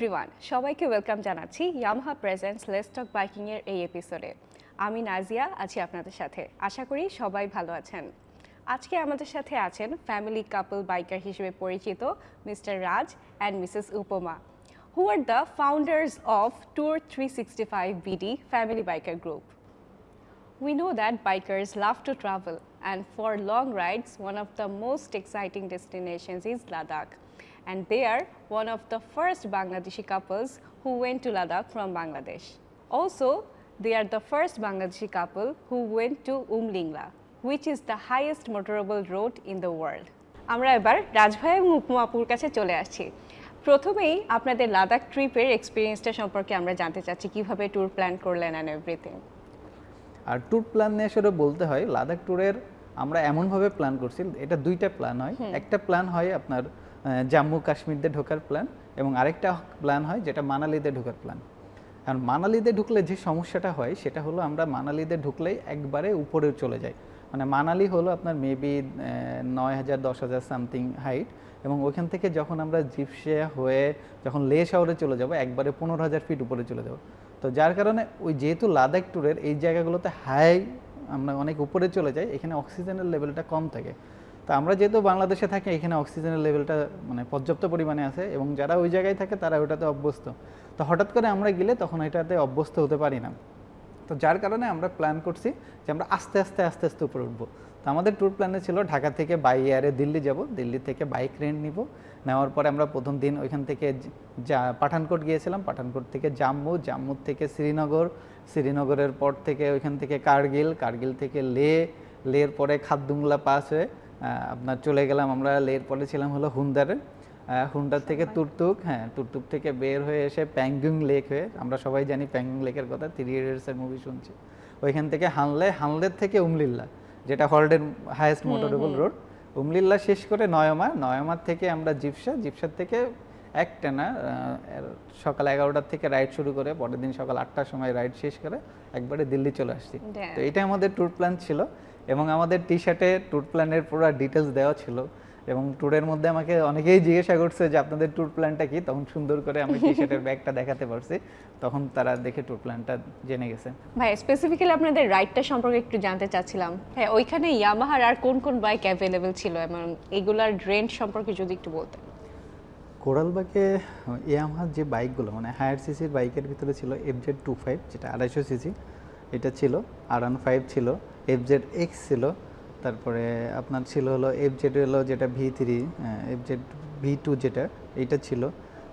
Everyone সবাইকে welcome জানাচ্ছি Yamaha presents লেস্টক biking এর এই এপিসোডে। আমি নাজিয়া আছি আপনাদের সাথে। আশা করি সবাই ভালো আছেন। আজকে আমাদের সাথে আছেন ফ্যামিলি কাপল বাইকার হিসেবে পরিচিত mister Raj and Mrs Upama who are the founders of tour three sixty five BD family biker group We know that bikers love to travel, and for long rides, one of the most exciting destinations is Ladakh. And they are one of the first Bangladeshi couples who went to Ladakh from Bangladesh. Also, they are the first Bangladeshi couple who went to Umlingla, which is the highest motorable road in the world. আমরা এবার রাজভাই এবং উপমা আপুর কাছে চলে আসছি প্রথমেই আপনাদের লাদাখ ট্রিপের এক্সপিরিয়েন্সটা সম্পর্কে আমরা জানতে চাচ্ছি কীভাবে ট্যুর প্ল্যান করলেন অ্যান্ড এভরিথিং আর ট্যুর প্ল্যান নিয়ে আসলে বলতে হয় লাদাখ ট্যুরের আমরা এমনভাবে প্ল্যান করছি এটা দুইটা প্ল্যান হয় একটা প্ল্যান হয় আপনার জম্মু কাশ্মীরতে ঢোকার প্ল্যান এবং আরেকটা প্ল্যান হয় যেটা মানালিতে ঢোকার প্ল্যান কারণ মানালিতে ঢুকলে যে সমস্যাটা হয়, সেটা হলো আমরা মানালিতে ঢুকলেই একবারে উপরে চলে যাই। মানে মানালি হলো আপনার মেবি নয় হাজার, দশ হাজার সামথিং হাইট এবং ওইখান থেকে যখন আমরা জিপসে হয়ে যখন লে শহরে চলে যাব, একবারে পনেরো হাজার ফিট উপরে চলে যাব। তো যার কারণে ওই যেহেতু লাদাখ ট্যুরের এই জায়গাগুলোতে হাই আমরা অনেক উপরে চলে যাই, এখানে অক্সিজেনের লেভেলটা কম থাকে। তো আমরা যেহেতু বাংলাদেশে থাকি, এখানে অক্সিজেনের লেভেলটা মানে পর্যাপ্ত পরিমাণে আছে এবং যারা ওই জায়গায় থাকে তারা ওটাতে অভ্যস্ত। তো হঠাৎ করে আমরা গেলে তখন এটাতে অভ্যস্ত হতে পারি না। তো যার কারণে আমরা প্ল্যান করছি যে আমরা আস্তে আস্তে আস্তে আস্তে উপরে উঠবো। তো আমাদের ট্যুর প্ল্যানে ছিল ঢাকা থেকে বাই এয়ারে দিল্লি যাব, দিল্লি থেকে বাইক রেন্ট নিব। নেওয়ার পরে আমরা প্রথম দিন ওইখান থেকে যা পাঠানকোট গিয়েছিলাম। পাঠানকোট থেকে জাম্মু জাম্মু থেকে শ্রীনগর। শ্রীনগরের পর থেকে ওইখান থেকে কার্গিল কার্গিল থেকে লে লের পরে খাদ্দুংলা পাস হয়ে আপনার চলে গেলাম আমরা লের পরে ছিলাম হলো হুন্দারে। হুন্ডার থেকে তুরতুক হ্যাঁ তুরতুক থেকে বের হয়ে এসে প্যাংগুং লেক হয়ে আমরা সবাই জানি প্যাংগুং লেকের কথা থ্রি ইডিয়টসের মুভি শুনছি। ওইখান থেকে হানলে হানলের থেকে উমলিল্লা যেটা হল্ডের হায়েস্ট মোটরেবল রোড উমলিল্লা শেষ করে নয়মা নয়মার থেকে আমরা জিপসা জিপসার থেকে একটা না সকাল এগারোটার থেকে রাইড শুরু করে পরের দিন সকাল আটটার সময় রাইড শেষ করে একবারে দিল্লি চলে আসছি। তো এটা আমাদের ট্যুর প্ল্যান ছিল। এবং আমাদের টি শার্টে ট্যুর প্ল্যানের পুরো ডিটেলস দেওয়া ছিল। এবং ট্যুরের মধ্যে আমাকে অনেকেই জিজ্ঞাসা করছে যে আপনাদের ট্যুর প্ল্যানটা কি? তখন সুন্দর করে আমি টি শার্টের ব্যাগটা দেখাতে পারছি। তখন তারা দেখে ট্যুর প্ল্যানটা জেনে গেছে। ভাই স্পেসিফিক্যালি আপনাদের রাইডটা সম্পর্কে একটু জানতে চাচ্ছিলাম। হ্যাঁ ওইখানে ইয়ামাহার আর কোন কোন বাইক অ্যাভেলেবেল ছিল? এবং এগুলার রেন্ট সম্পর্কে যদি একটু বলতেন। কোরালবাগে ইয়ামাহার যে বাইকগুলো মানে হায়ার সিসির বাইকের ভিতরে ছিল এফ জেড টু ফাইভ যেটা আড়াইশো সিসি এটা ছিল আর ওয়ান ফাইভ ছিল। এফ জেড এক্স ছিল তারপরে আপনার ছিল হলো এফ জেড হলো যেটা V three F Z V two যেটা এইটা ছিল।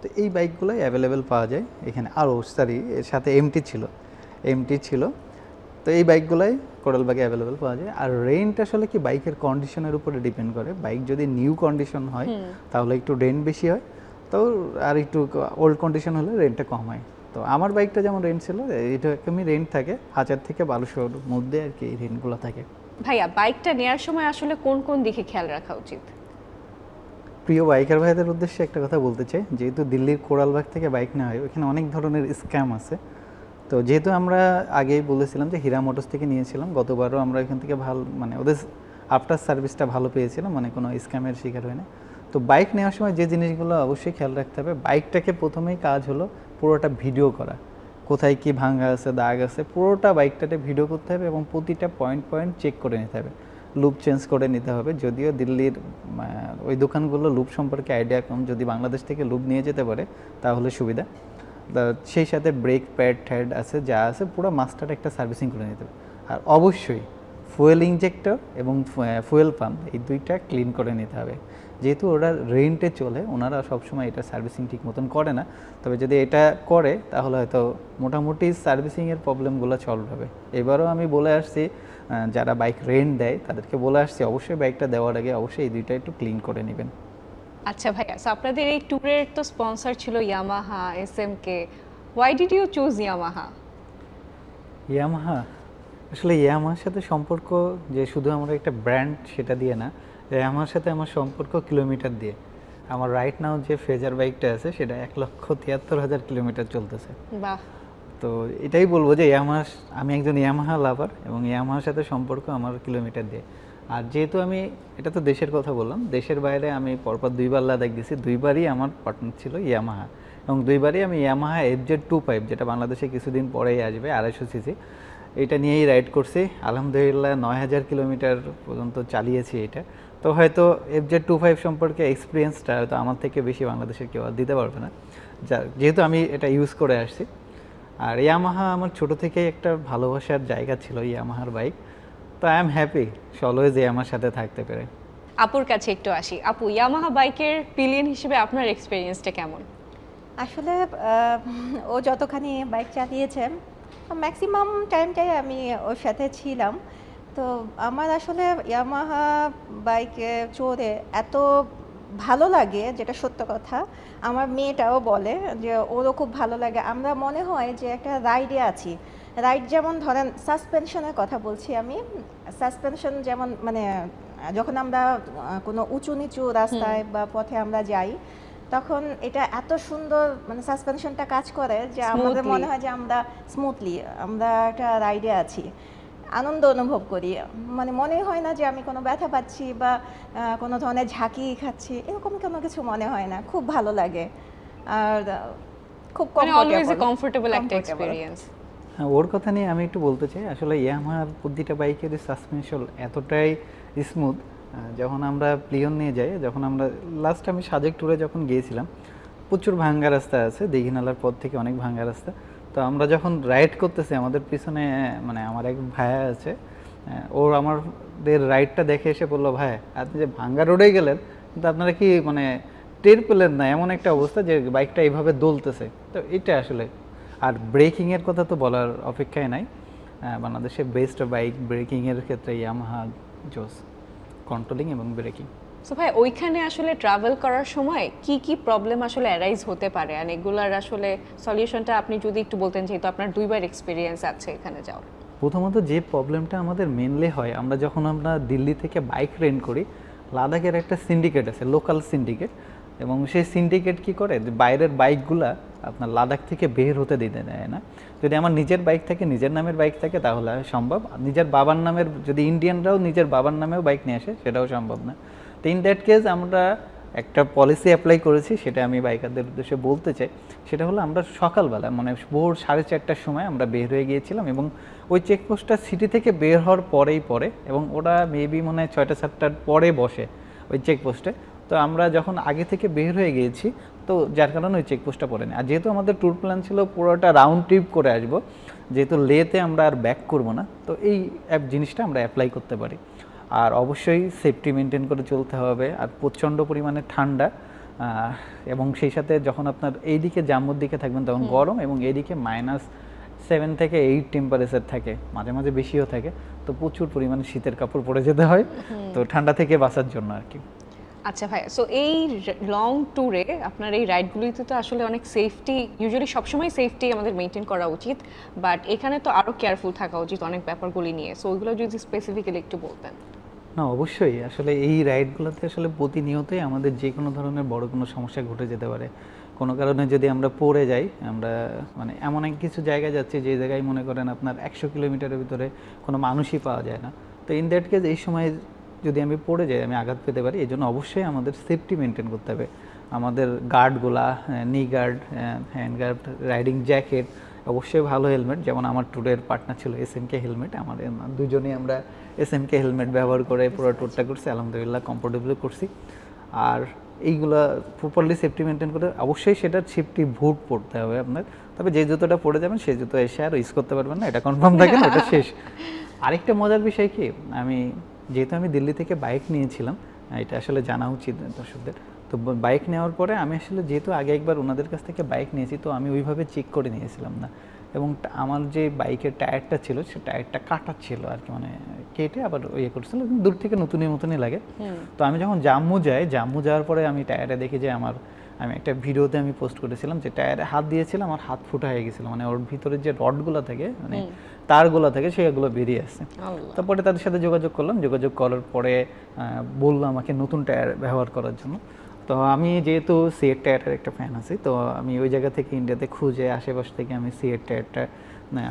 তো এই বাইকগুলোই অ্যাভেলেবেল পাওয়া যায়। এখানে আরও সরি এর সাথে এমটি ছিল। এমটি ছিল। তো এই বাইকগুলাই কোরালবাগে অ্যাভেলেবেল পাওয়া যায়। আর রেন্ট আসলে কি বাইকের কন্ডিশনের উপরে ডিপেন্ড করে। বাইক যদি নিউ কন্ডিশন হয় তাহলে একটু রেন্ট বেশি হয়। তো আর একটু ওল্ড কন্ডিশন হলে রেন্টটা কম হয়। তো আমার বাইকটা যেমন রেন্ট ছিল এটা এরকমই রেন্ট থাকে। হাজার থেকে বারোশোর মধ্যে আর কি এই রেন্টগুলো থাকে। ভাইয়া বাইকটা নেওয়ার সময় আসলে কোন কোন দিকে খেয়াল রাখা উচিত? প্রিয় বাইকার ভাইদের উদ্দেশ্যে একটা কথা বলতে চাই। যেহেতু দিল্লির কোরালবাগ থেকে বাইক নেওয়া হয় ওখানে অনেক ধরনের স্ক্যাম আছে। তো যেহেতু আমরা আগেই বলেছিলাম যে হীরা মোটরস থেকে নিয়েছিলাম গতবারও আমরা এখান থেকে ভালো মানে ওদের আফটার সার্ভিসটা ভালো পেয়েছিলাম মানে কোনো স্ক্যামের শিকার হয় না তো বাইক নেওয়ার সময় যে জিনিসগুলো অবশ্যই খেয়াল রাখতে হবে। বাইকটাকে প্রথমেই কাজ হলো পুরোটা ভিডিও করা। কোথায় কি ভাঙা আছে, দাগ আছে, পুরোটা বাইকটাতে ভিডিও করতে হবে এবং প্রতিটা পয়েন্ট পয়েন্ট চেক করে নিতে হবে। লুপ চেঞ্জ করে নিতে হবে। যদিও দিল্লির ওই দোকানগুলো লুপ সম্পর্কে আইডিয়া কম। যদি বাংলাদেশ থেকে লুপ নিয়ে যেতে পারে, তাহলে সুবিধা। সেই সাথে ব্রেক প্যাড ট্যাড আছে, যা আছে, পুরো মাস্টার একটা সার্ভিসিং করে নিতে হবে। আর অবশ্যই ফুয়েল ইঞ্জেক্টর এবং ফুয়েল পাম্প এই দুইটা ক্লিন করে নিতে হবে। যেহেতু ওরা রেন্টে চলে ওনারা সবসময় এটা সার্ভিসিং ঠিক মতন করে না। তবে যদি এটা করে তাহলে হয়তো মোটামুটি সার্ভিসিংয়ের প্রবলেমগুলো সলভ হবে। এবারও আমি বলে আসছি যারা বাইক রেন্ট দেয় তাদেরকে বলে আসছি অবশ্যই বাইকটা দেওয়ার আগে অবশ্যই এই দুইটা একটু ক্লিন করে নেবেন। আচ্ছা ভাইয়া আপনাদের এই ট্যুরের তো স্পন্সর ছিল Yamaha S M K why did you choose Yamaha Yamaha আসলে ইয়ামাহার সাথে সম্পর্ক যে শুধু আমরা একটা ব্র্যান্ড সেটা দিয়ে না ইয়ামাহার সাথে আমার সম্পর্ক কিলোমিটার দিয়ে। আমার রাইট নাও যে ফেজার বাইকটা আছে সেটা এক লক্ষ তিয়াত্তর হাজার কিলোমিটার চলতেছে। বাহ। তো এটাই বলব যে ইয়ামাহা আমি একজন ইয়ামাহা লাভার এবং ইয়ামাহার সাথে সম্পর্ক আমার কিলোমিটার দিয়ে। আর যেহেতু আমি এটা তো দেশের কথা বললাম দেশের বাইরে আমি পরপর দুইবার লাদাখ গেছি দুইবারই আমার পার্টনার ছিল ইয়ামাহা এবং দুইবারই আমি Yamaha F Z two five যেটা বাংলাদেশে কিছুদিন পরেই আসবে আড়াইশো সিসি। এটা নিয়েই রাইড করছি। আলহামদুলিল্লাহ নয় হাজার কিলোমিটার পর্যন্ত চালিয়েছি এটা। তো হয়তো এফ জেড টু ফাইভ সম্পর্কে এক্সপিরিয়েন্সটা হয়তো আমার থেকে বেশি বাংলাদেশের কেউ আর দিতে পারবে না। যা যেহেতু আমি এটা ইউজ করে আসছি। আর ইয়ামাহা আমার ছোট থেকে একটা ভালোবাসার জায়গা ছিল ইয়ামাহার বাইক তো আই এম হ্যাপি অলওয়েজ আমার সাথে থাকতে পেরে। আপুর কাছে একটু আসি। আপু ইয়ামাহা বাইকের পিলিয়ন হিসেবে আপনার এক্সপিরিয়েন্সটা কেমন? আসলে ও যতখানি বাইক চালিয়েছে ম্যাক্সিমাম টাইমটাই আমি ওর সাথে ছিলাম। তো আমার আসলে ইয়ামাহা বাইকে চড়ে এত ভালো লাগে যেটা সত্য কথা। আমার মেয়েটাও বলে যে ওরও খুব ভালো লাগে। আমরা মনে হয় যে একটা রাইডে আছি। রাইড যেমন ধরেন সাসপেনশনের কথা বলছি আমি। সাসপেনশন যেমন মানে যখন আমরা কোনো উঁচু নিচু রাস্তায় বা পথে আমরা যাই তখন এটা এত সুন্দর মানে সাসপেনশনটা কাজ করে যে আমাদের মনে হয় যে আমরা স্মুথলি আমরা একটা রাইডে আছি। আনন্দ অনুভব করি। মানে মনে হয় না যে আমি কোনো ব্যথা পাচ্ছি বা কোনো ধরনের ঝাঁকি খাচ্ছি এরকম কোনো কিছু মনে হয় না। খুব ভালো লাগে। আর খুব মানে কমফোর্টেবল একটা comfortable। এক্সপিরিয়েন্স হ্যাঁ ওর কথা নিয়ে আমি একটু বলতে চাই। আসলে ইয়ামাহার প্রতিটা বাইকের সাসপেনশন এতটাই স্মুথ যখন আমরা প্লিয়ন নিয়ে যাই যখন আমরা লাস্ট আমি সাজেক ট্যুরে যখন গিয়েছিলাম প্রচুর ভাঙ্গা রাস্তা আছে দীঘিনালার পর থেকে অনেক ভাঙ্গা রাস্তা। তো আমরা যখন রাইড করতেছি, আমাদের পিছনে মানে আমার এক ভাইয়া আছে ওর আমাদের রাইডটা দেখে এসে বলল, ভাই, আপনি যে ভাঙ্গা রোডে গেলেন, কিন্তু আপনারা কি মানে টের পেলেন না? এমন একটা অবস্থা যে বাইকটা এইভাবে দোলতেছে। তো এটা আসলে, আর ব্রেকিংয়ের কথা তো বলার অপেক্ষায় নাই। বাংলাদেশে বেস্ট বাইক ব্রেকিংয়ের ক্ষেত্রে ইয়ামাহা জোস কন্ট্রোলিং এবং ব্রেকিং সো ভাই, ওইখানে আসলে ট্রাভেল করার সময় কি কি প্রবলেম আসলে অ্যারাইজ হতে পারে? আর এগুলার আসলে সলিউশনটা আপনি যদি একটু বলতেন, যেহেতু আপনার দুইবার এক্সপিরিয়েন্স আছে এখানে যাওয়ার। প্রথমত যে প্রবলেমটা আমাদের মেনলি হয়, আমরা যখন আমরা দিল্লি থেকে বাইক রেন্ট করি, লাদাখের একটা সিন্ডিকেট আছে লোকাল সিন্ডিকেট এবং সেই সিন্ডিকেট কি করে? বাইরের বাইকগুলা আপনার লাদাখ থেকে বের হতে দিতে দেয় না। যদি আমার নিজের বাইক থাকে, নিজের নামের বাইক থাকে, তাহলে সম্ভব। নিজের বাবার নামের, যদি ইন্ডিয়ানরাও নিজের বাবার নামেও বাইক নিয়ে আসে, সেটাও সম্ভব না। ইন দ্যাট কেস আমরা একটা পলিসি অ্যাপ্লাই করেছি, সেটা আমি বাইকারদের উদ্দেশ্যে বলতে চাই। সেটা হলো আমরা সকালবেলা মানে ভোর সাড়ে চারটার সময় আমরা বের হয়ে গিয়েছিলাম এবং ওই চেকপোস্টটা সিটি থেকে বের হওয়ার পরেই পরে এবং ওরা মেবি মনে হয় ছয়টা, সাতটার পরে বসে ওই চেকপোস্টে তো আমরা যখন আগে থেকে বের হয়ে গিয়েছি, তো যার কারণে ওই চেকপোস্টটা পড়েনি। আর যেহেতু আমাদের ট্যুর প্ল্যান ছিল পুরোটা রাউন্ড ট্রিপ করে আসব, যেহেতু লেতে আমরা আর ব্যাক করব না, তো এই অ্যাপ জিনিসটা আমরা অ্যাপ্লাই করতে পারি। আর অবশ্যই সেফটি মেনটেন করে চলতে হবে আর প্রচণ্ড পরিমাণে ঠান্ডা এবং সেই সাথে যখন আপনার এইদিকে জাম্মুর দিকে থাকবেন তখন গরম এবং এইদিকে মাইনাস সেভেন থেকে এইট টেম্পারেচার থাকে মাঝে মাঝে বেশিও থাকে তো প্রচুর পরিমাণে শীতের কাপড় পরে যেতে হয় তো ঠান্ডা থেকে বাঁচার জন্য আর কি। আচ্ছা ভাই সো এই লং ট্যুরে আপনার এই রাইডগুলিতে তো আসলে অনেক সেফটি ইউজুয়ালি সবসময় সেফটি আমাদের মেনটেন করা উচিত বাট এখানে তো আরও কেয়ারফুল থাকা উচিত অনেক ব্যাপারগুলি নিয়ে সো ওইগুলো যদি স্পেসিফিক্যালি একটু বলতেন। না, অবশ্যই। আসলে এই রাইডগুলোতে আসলে প্রতিনিয়তই আমাদের যে কোনো ধরনের বড় কোনো সমস্যা ঘটে যেতে পারে। কোনো কারণে যদি আমরা পড়ে যাই, আমরা মানে এমন এক কিছু জায়গায় যাচ্ছি, যে জায়গায় মনে করেন আপনার একশো কিলোমিটারের ভিতরে কোনো মানুষই পাওয়া যায় না। তো ইন দ্যাট কেস এই সময় যদি আমি পড়ে যাই, আমি আঘাত পেতে পারি এই জন্য অবশ্যই আমাদের সেফটি মেনটেন করতে হবে। আমাদের গার্ডগুলা knee guard hand guard riding jacket অবশ্যই ভালো হেলমেট যেমন আমার ট্যুরের পার্টনার ছিল এস এম কে হেলমেট আমাদের দুজনেই আমরা এস কে হেলমেট ব্যবহার করে পুরো ট্যুরটা করছি, আলহামদুলিল্লাহ কমফোর্টেবল করছি। আর এইগুলা প্রপারলি সেফটি মেনটেন করে অবশ্যই সেটার সেফটি বুট পড়তে হবে আপনার। তবে যে জুতোটা পরে যাবেন সেই জুতো এসে আর ইউজ করতে পারবেন না, এটা কনফার্ম থাকে না ওটা শেষ। আরেকটা মজার বিষয় কি, আমি যেহেতু আমি দিল্লি থেকে বাইক নিয়েছিলাম, এটা আসলে জানা উচিত দর্শকদের। তো বাইক নেওয়ার পরে আমি আসলে যেহেতু আগে একবার ওনাদের কাছ থেকে বাইক নিয়েছি তো আমি ওইভাবে চেক করে নিয়েছিলাম না। এবং আমার যে বাইকের টায়ারটা ছিল সে টায়ারটা কাটা ছিল আর কি মানে কেটে আবার ইয়ে করছিল দূর থেকে নতুনই মতনই লাগে। তো আমি যখন জাম্মু যাই জাম্মু যাওয়ার পরে আমি টায়ারে দেখি যে আমার আমি একটা ভিডিওতে আমি পোস্ট করেছিলাম যে টায়ারে হাত দিয়েছিলাম আমার হাত ফুটা হয়ে গেছিল মানে ওর ভিতরে যে রডগুলো থাকে মানে তারগুলো থাকে সেগুলো বেরিয়ে আসছে। তারপরে তাদের সাথে যোগাযোগ করলাম যোগাযোগ করার পরে বলল আমাকে নতুন টায়ার ব্যবহার করার জন্য। তো আমি যেহেতু সিএর টায়ারের একটা ফ্যান আছি, তো আমি ওই জায়গা থেকে ইন্ডিয়াতে খুঁজে আশেপাশ থেকে আমি সিএর টায়ারটা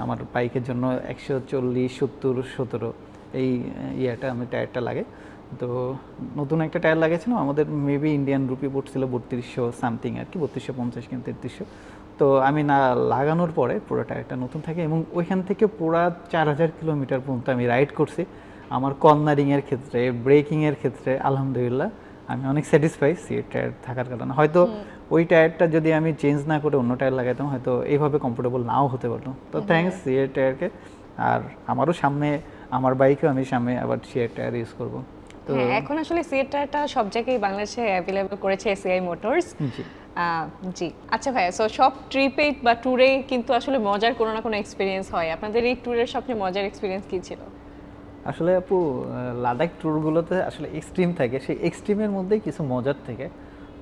আমার বাইকের জন্য একশো চল্লিশ, সত্তর, সতেরো এই ইয়েটা আমি টায়ারটা লাগে। তো নতুন একটা টায়ার লাগিয়েছিলাম আমাদের মেবি ইন্ডিয়ান রুপি পড়ছিল বত্রিশশো সামথিং আর কি, বত্রিশশো পঞ্চাশ কিংবা তেত্রিশশো। তো আমি না, লাগানোর পরে পুরো টায়ারটা নতুন থাকে এবং ওইখান থেকে পুরো চার হাজার কিলোমিটার পর্যন্ত আমি রাইড করছি। আমার কর্নারিংয়ের ক্ষেত্রে ব্রেকিংয়ের ক্ষেত্রে, আলহামদুলিল্লাহ। আমি অনেক স্যাটিসফাই সিট টায়ার থাকার কারণে। হয়তো ওই টায়ারটা যদি আমি চেঞ্জ না করে অন্য টায়ার লাগাইতাম হয়তো এইভাবে কমফোর্টেবল নাও হতে পারতো তো থ্যাঙ্কস সিএর টায়ারকে আর আমারও সামনে আমার বাইকেও আমি সামনে আবার সিএর টায়ার ইউজ করব। তো হ্যাঁ এখন আসলে সিএটাটা সব জায়গায় বাংলাদেশে অ্যাভেলেবল করেছে এসিআই মোটরস জি। জি। আচ্ছা ভাইয়া সো সব ট্রিপে বা ট্যুরে কিন্তু আসলে মজার কোনো না কোনো এক্সপিরিয়েন্স হয়। আপনাদের এই ট্যুরের সবচেয়ে মজার এক্সপিরিয়েন্স কি ছিল? আসলে আপু লাদাখ ট্যুরগুলোতে আসলে এক্সট্রিম থাকে। সেই এক্সট্রিমের মধ্যেই কিছু মজার থেকে।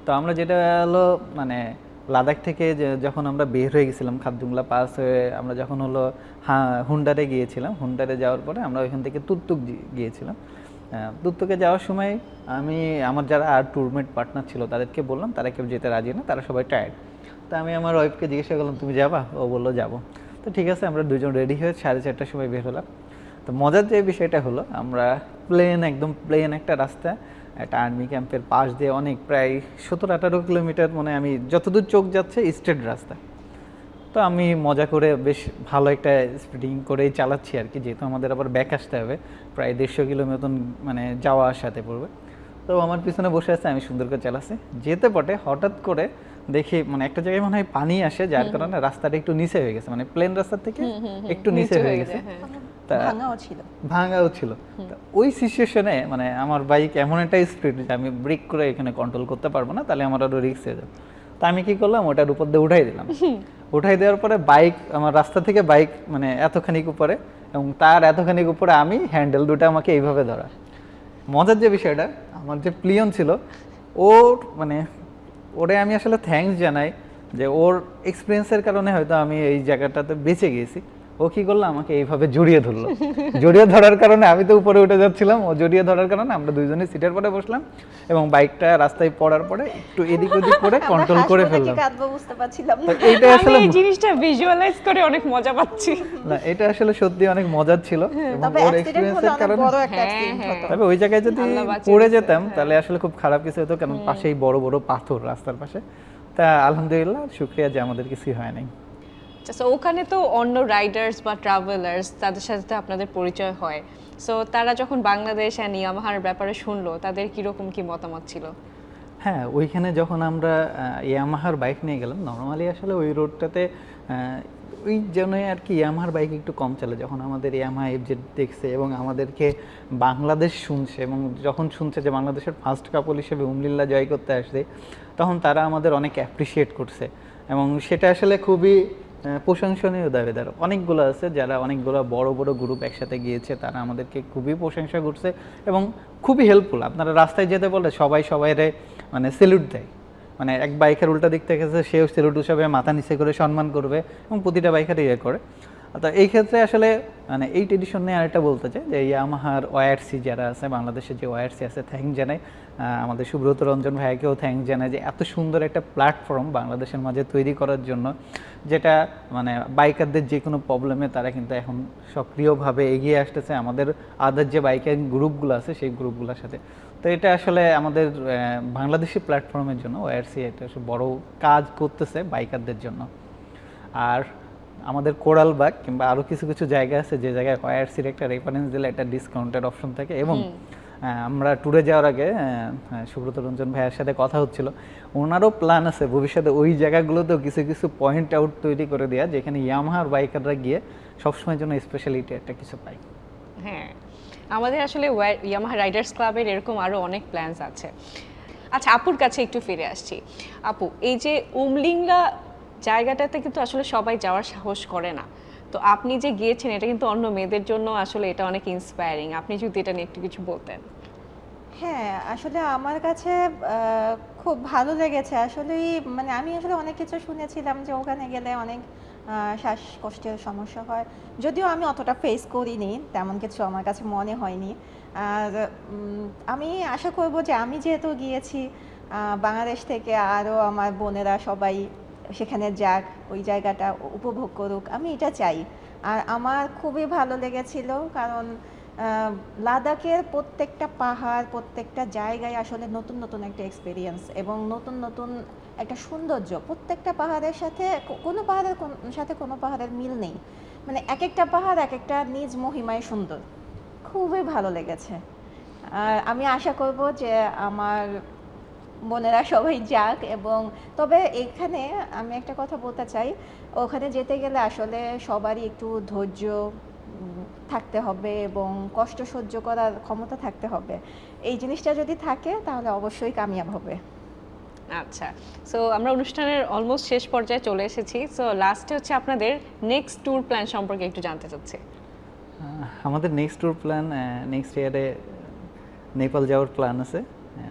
তো আমরা যেটা হলো মানে লাদাখ থেকে যখন আমরা বের হয়ে গেছিলাম খাদ্যুংলা পাস হয়ে আমরা যখন হলো হুন্ডারে গিয়েছিলাম। হুন্ডারে যাওয়ার পরে আমরা ওইখান থেকে তুত্তুক গিয়েছিলাম। আহ, তুত্তুকে যাওয়ার সময় আমি আমার যারা আর ট্যুরমেট পার্টনার ছিল তাদেরকে বললাম তারা কেউ যেতে রাজি না তারা সবাই টায়ার্ড তো আমি আমার ওয়াইফকে জিজ্ঞাসা করলাম তুমি যাবা? ও বলল যাব। তো ঠিক আছে আমরা দুজন রেডি হয়ে সাড়ে চারটার সময় বের হলাম। তো মজার যে বিষয়টা হলো আমরা প্লেন একদম প্লেন একটা রাস্তা একটা আর্মি ক্যাম্পের পাশ দিয়ে অনেক প্রায় সতেরো আঠারো কিলোমিটার মানে আমি যতদূর চোখ যাচ্ছে স্ট্রেট রাস্তা। তো আমি মজা করে বেশ ভালো একটা স্পিডিং করেই চালাচ্ছি আর কি যেহেতু আমাদের আবার ব্যাক আসতে হবে প্রায় দেড়শো কিলো মতন মানে যাওয়া আসাতে পড়বে। তো আমার পিছনে বসে আছে আমি সুন্দর করে চালাচ্ছি। যেতে পটে হঠাৎ করে দেখি মানে একটা জায়গায় মনে হয় পানি আসে যার কারণে রাস্তাটা একটু নিচে হয়ে গেছে মানে প্লেন রাস্তার থেকে একটু নিচে হয়ে গেছে হ্যাঁ। ভাঙাও ছিল। ভাঙাও ছিল। ওই সিচুয়েশনে মানে আমার বাইক এমন একটা স্পিড যে আমি ব্রেক করে এখানে কন্ট্রোল করতে পারব না তাহলে আমার আরও রিস্ক হয়ে যাবে। তা আমি কি করলাম ওটার উপর দিয়ে উঠাই দিলাম। উঠাই দেওয়ার পরে বাইক আমার রাস্তা থেকে বাইক মানে এতখানিক উপরে এবং তার এতখানিক উপরে আমি হ্যান্ডেল দুটো আমাকে এইভাবে ধরা। মজার যে বিষয়টা আমার যে প্লিয়ন ছিল ওর মানে ওরে আমি আসলে থ্যাঙ্কস জানাই যে ওর এক্সপিরিয়েন্সের কারণে হয়তো আমি এই জায়গাটাতে বেঁচে গিয়েছি। ও কি করল? আমাকে এইভাবে জড়িয়ে ধরলো। জড়িয়ে ধরার কারণে আমি তো উপরে উঠে যাচ্ছিলাম। ও জড়িয়ে ধরার কারণে আমরা দুইজনে সিটের পরে বসলাম এবং বাইকটা রাস্তায় পড়ার পরে একটু এদিক ওদিক করে কন্ট্রোল করে ফেললাম। বুঝতে পারছিলাম আমি আসলে এই জিনিসটা ভিজুয়ালাইজ করে অনেক মজা পাচ্ছি। না এটা আসলে সত্যি অনেক মজার ছিল এবং তবে ওর এক্সপিরিয়েন্সের অনেক কারণে বড় একটা হ্যাঁ, অ্যাক্সিডেন্ট হ্যাঁ। হতো। তবে ওই জায়গায় যদি পড়ে যেতাম হ্যাঁ। তাহলে আসলে খুব খারাপ কিছু হতো কারণ পাশেই বড় বড় পাথর রাস্তার পাশে। তা আলহামদুলিল্লাহ শুক্রিয়া যে আমাদের কিছুই হয় নাই আচ্ছা so ওখানে তো অন্য রাইডার্স বা ট্রাভেলার্স তাদের সাথে তো আপনাদের পরিচয় হয়। সো তারা যখন বাংলাদেশ অ্যান্ড ইয়ামাহার ব্যাপারে শুনলো, তাদের কীরকম কি মতামত ছিল? হ্যাঁ ওইখানে যখন আমরা ইয়ামাহার বাইক নিয়ে গেলাম নর্মালি আসলে ওই রোডটাতে ওই জন্যই আর কি ইয়ামাহার বাইক একটু কম চলে। যখন আমাদের ইয়ামাহা এফজেড দেখছে এবং আমাদেরকে বাংলাদেশ শুনছে এবং যখন শুনছে যে বাংলাদেশের ফার্স্ট কাপল হিসেবে উমলিল্লা জয় করতে আসছে তখন তারা আমাদের অনেক অ্যাপ্রিসিয়েট করছে। এবং সেটা আসলে খুবই প্রশংসনীয় দাবিদার। অনেকগুলো আছে যারা অনেকগুলো বড় বড় গ্রুপ একসাথে গিয়েছে, তারা আমাদেরকে খুবই প্রশংসা করছে এবং খুবই হেল্পফুল আপনারা রাস্তায় যেতে বলে সবাই সবাইরে মানে সেলুট দেয়। মানে এক বাইকের উল্টা দিক থেকে সেও সেলুট হিসাবে মাথা নিচে করে সম্মান করবে এবং প্রতিটা বাইকের ইয়ে করে। তো এই ক্ষেত্রে আসলে মানে এই এডিশন নিয়ে আরেকটা বলতে চাই, যে ইয়ামাহার ওয়ারসি যারা আছে, বাংলাদেশে যে ওয়ারসি আছে থ্যাংক জানাই। আমাদের সুব্রত রঞ্জন ভাইকেও থ্যাংক জানাই যে এত সুন্দর একটা প্ল্যাটফর্ম বাংলাদেশের মাঝে তৈরি করার জন্য, যেটা মানে বাইকারদের যে কোনো প্রবলেমে তারা কিন্তু এখন সক্রিয়ভাবে এগিয়ে আসতেছে। আমাদের আদার যে বাইকের গ্রুপগুলো আছে, সেই গ্রুপগুলোর সাথে। তো এটা আসলে আমাদের বাংলাদেশি প্ল্যাটফর্মের জন্য ওয়ারসি একটা বড় কাজ করতেছে বাইকারদের জন্য। আর আমাদের কোরালবাগ কিংবা আরও কিছু কিছু জায়গা আছে যে জায়গায় ওয়ারসির একটা রেফারেন্স দিলে একটা ডিসকাউন্টের অপশন থাকে এবং আমরা ট্যুরে যাওয়ার আগে আহ, সুব্রত রঞ্জন ভাইয়ের সাথে কথা হচ্ছিল। ওনারও প্ল্যান আছে ভবিষ্যতে ওই জায়গাগুলোতেও কিছু কিছু পয়েন্ট আউট তৈরি করে দেওয়া যেখানে ইয়ামাহার বাইকাররা গিয়ে সবসময়ের জন্য স্পেশালিটি একটা কিছু পায়। হ্যাঁ আমাদের আসলে ইয়ামাহা রাইডার্স ক্লাবের এরকম আরও অনেক প্ল্যানস আছে। আচ্ছা আপুর কাছে একটু ফিরে আসছি। আপু এই যে উমলিংলা জায়গাটাতে কিন্তু আসলে সবাই যাওয়ার সাহস করে না। তো আপনি যে গিয়েছেন, এটা কিন্তু অন্য মেয়েদের জন্য আসলে এটা অনেক ইন্সপায়ারিং আপনি যদি এটা নিয়ে একটু কিছু বলতেন। হ্যাঁ আসলে আমার কাছে খুব ভালো লেগেছে। আসলেই মানে আমি আসলে অনেক কিছু শুনেছিলাম যে ওখানে গেলে অনেক শ্বাসকষ্টের সমস্যা হয়। যদিও আমি অতটা ফেস করিনি, তেমন কিছু আমার কাছে মনে হয়নি। আর আমি আশা করব যে আমি যেহেতু গিয়েছি বাংলাদেশ থেকে আরও আমার বোনেরা সবাই সেখানে যাক, ওই জায়গাটা উপভোগ করুক, আমি এটা চাই। আর আমার খুবই ভালো লেগেছিল কারণ লাদাখের প্রত্যেকটা পাহাড়, প্রত্যেকটা জায়গায় আসলে নতুন নতুন একটা এক্সপিরিয়েন্স এবং নতুন নতুন একটা সৌন্দর্য। প্রত্যেকটা পাহাড়ের সাথে কোনো পাহাড়ের সাথে কোনো পাহাড়ের মিল নেই। মানে এক একটা পাহাড় এক একটা নিজ মহিমায় সুন্দর। খুবই ভালো লেগেছে। আর আমি আশা করব যে আমার বোনেরা সবাই যাক এবং তবে এখানে আমি একটা কথা বলতে চাই ওখানে যেতে গেলে আসলে সবারই একটু ধৈর্য থাকতে হবে এবং কষ্ট সহ্য করার ক্ষমতা থাকতে হবে। এই জিনিসটা যদি থাকে তাহলে অবশ্যই কামিয়াব হবে। আচ্ছা সো আমরা অনুষ্ঠানের অলমোস্ট শেষ পর্যায়ে চলে এসেছি সো লাস্টে হচ্ছে আপনাদের নেক্সট ট্যুর প্ল্যান সম্পর্কে একটু জানতে চাচ্ছি। আমাদের নেক্সট ট্যুর প্ল্যান নেক্সট ইয়ারে নেপাল যাওয়ার প্ল্যান আছে।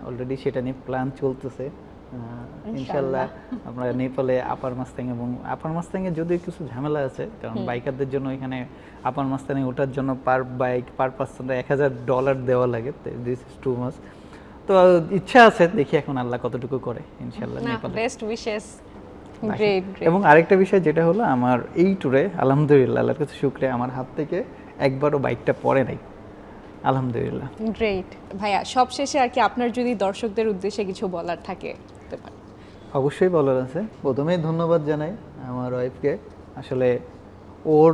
অলরেডি সেটা নিয়ে প্ল্যান চলতেছে। ইনশাল্লাহ আমরা নেপালে আপার মাস্তাং এবং আপার মাস্তাংয়ে যদিও কিছু ঝামেলা আছে কারণ বাইকারদের জন্য এখানে আপার মাস্তাংয়ে ওঠার জন্য পার বাইক পার পার্সন এক হাজার ডলার দেওয়া লাগে দিস ইজ টু মাস তো ইচ্ছা আছে দেখি এখন আল্লাহ কতটুকু করে ইনশাল্লাহ নেপালে। বেস্ট উইশেস এবং আরেকটা বিষয় যেটা হলো আমার এই ট্যুরে আলহামদুলিল্লাহ আল্লাহর কাছে শুক্রিয়া আমার হাত থেকে একবারও বাইকটা পড়ে নাই। আলহামদুলিল্লাহ। গ্রেট ভাইয়া সবশেষে আর কি আপনার যদি দর্শকদের উদ্দেশ্যে কিছু বলার থাকে অবশ্যই বলার আছে। প্রথমেই ধন্যবাদ জানাই আমার ওয়াইফকে। আসলে ওর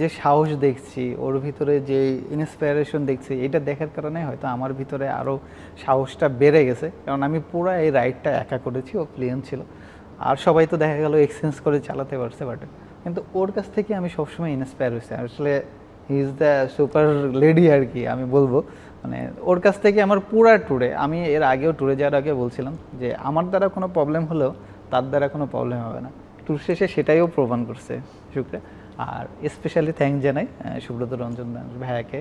যে সাহস দেখছি ওর ভিতরে যে ইন্সপায়ারেশন দেখছি এটা দেখার কারণে হয়তো আমার ভিতরে আরও সাহসটা বেড়ে গেছে। কারণ আমি পুরো এই রাইডটা একা করেছি ও প্লেন ছিল। আর সবাই তো দেখা গেল এক্সচেঞ্জ করে চালাতে পারছে বাট কিন্তু ওর কাছ থেকে আমি সবসময় ইন্সপায়ার হয়েছি। আসলে ইজ দ্য সুপার লেডি আর কি, আমি বলব। মানে ওর কাছ থেকে আমার পুরা ট্যুরে আমি এর আগেও ট্যুরে যাওয়ার আগে বলছিলাম যে, আমার দ্বারা কোনো প্রবলেম হলেও তার দ্বারা কোনো প্রবলেম হবে না। ট্যুর শেষে সেটাইও প্রমাণ করছে শুক্রে আর স্পেশালি থ্যাংক জানাই সুব্রত রঞ্জন ভাইয়াকে।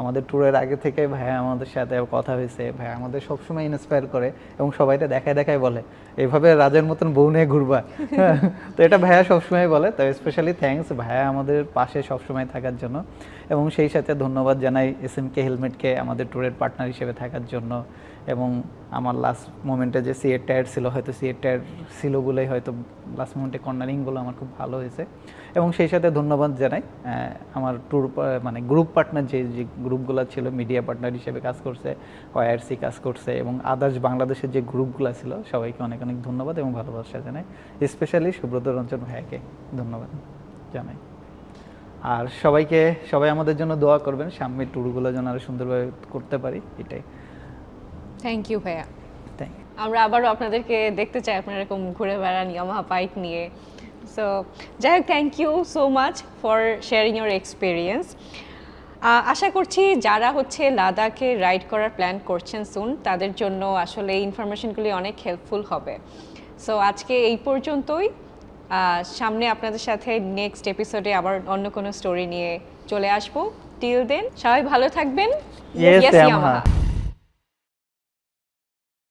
আমাদের ট্যুরের আগে থেকে ভাইয়া আমাদের সাথে কথা হয়েছে। ভাইয়া আমাদের সবসময় ইন্সপায়ার করে এবং সবাইটা দেখায় দেখায় বলে। এইভাবে রাজের মতন বউ নিয়ে ঘুরবা। হ্যাঁ, তো এটা ভাইয়া সবসময় বলে। তো স্পেশালি থ্যাঙ্কস ভাইয়া আমাদের পাশে সবসময় থাকার জন্য। এবং সেই সাথে ধন্যবাদ জানাই এস এম কে হেলমেটকে আমাদের ট্যুরের পার্টনার হিসেবে থাকার জন্য। এবং আমার লাস্ট মোমেন্টে যে সিএর টায়ার ছিল হয়তো সিএর টায়ার ছিল বলেই হয়তো লাস্ট মোমেন্টে কর্নারিংগুলো আমার খুব ভালো হয়েছে। এবং সেই সাথে ধন্যবাদ জানাই আমার ট্যুর মানে গ্রুপ পার্টনার যে যে গ্রুপগুলো ছিল মিডিয়া পার্টনার হিসেবে কাজ করছে ওয়াইআরসি কাজ করছে এবং আদার্স বাংলাদেশের যে গ্রুপগুলো ছিল সবাইকে অনেক অনেক ধন্যবাদ এবং ভালোবাসা জানাই। স্পেশালি সুব্রত রঞ্জন ভাইয়াকে ধন্যবাদ জানাই। আর সবাইকে সবাই আমাদের জন্য দোয়া করবেন সামনের ট্যুরগুলো যেন আরও সুন্দরভাবে করতে পারি এটাই। থ্যাংক ইউ ভাইয়া। থ্যাংক আমরা আবারও আপনাদেরকে দেখতে চাই আপনারা এরকম ঘুরে বেড়ান ইয়ামাহা বাইক নিয়ে। সো যাই হোক thank you so much for sharing your experience আশা করছি যারা হচ্ছে লাদাখে রাইড করার প্ল্যান করছেন সুন তাদের জন্য আসলে এই ইনফরমেশনগুলি অনেক হেল্পফুল হবে সো আজকে এই পর্যন্তই সামনে আপনাদের সাথে নেক্সট এপিসোডে আবার অন্য কোনো স্টোরি নিয়ে চলে আসব টিল দেন সবাই ভালো থাকবেন ইয়েস. Yamaha.